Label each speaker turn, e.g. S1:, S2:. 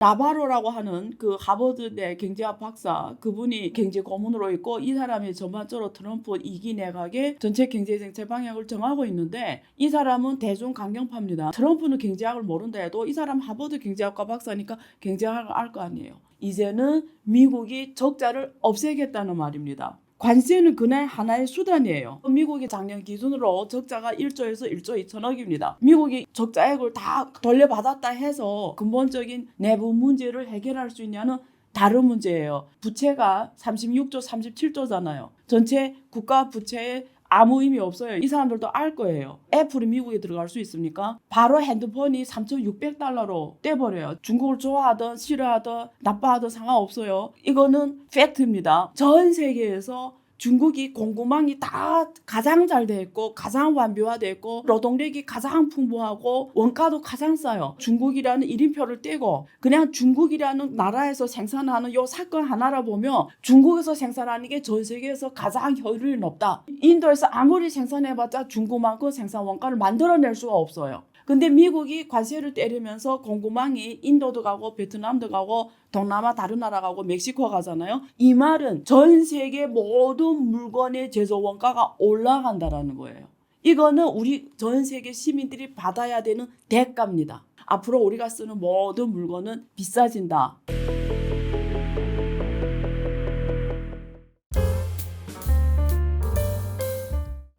S1: 나바로라고 하는 그 하버드대 경제학 박사 그분이 경제 고문으로 있고 이 사람이 전반적으로 트럼프 이기 내각의 전체 경제 정책 방향을 정하고 있는데 이 사람은 대중 강경파입니다. 트럼프는 경제학을 모른다 해도 이 사람 하버드 경제학과 박사니까 경제학을 알 거 아니에요. 이제는 미국이 적자를 없애겠다는 말입니다. 관세는 그날 하나의 수단이에요. 미국이 작년 기준으로 적자가 1조에서 1조 2천억입니다. 미국이 적자액을 다 돌려받았다 해서 근본적인 내부 문제를 해결할 수 있냐는 다른 문제예요. 부채가 36조, 37조잖아요. 전체 국가 부채에 아무 의미 없어요. 이 사람들도 알 거예요. 애플이 미국에 들어갈 수 있습니까? 바로 핸드폰이 3,600달러로 떼버려요. 중국을 좋아하든 싫어하든 나빠하든 상관없어요. 이거는 팩트입니다. 전 세계에서 중국이 공급망이 다 가장 잘 돼 있고 가장 완비화돼 있고 노동력이 가장 풍부하고 원가도 가장 싸요. 중국이라는 이름표를 떼고 그냥 중국이라는 나라에서 생산하는 요 사건 하나라 보면 중국에서 생산하는 게 전 세계에서 가장 효율이 높다. 인도에서 아무리 생산해봤자 중국만큼 생산 원가를 만들어낼 수가 없어요. 근데 미국이 관세를 때리면서 공급망이 인도도 가고 베트남도 가고 동남아 다른 나라 가고 멕시코 가잖아요. 이 말은 전 세계 모든 물건의 제조 원가가 올라간다라는 거예요. 이거는 우리 전 세계 시민들이 받아야 되는 대가입니다. 앞으로 우리가 쓰는 모든 물건은 비싸진다.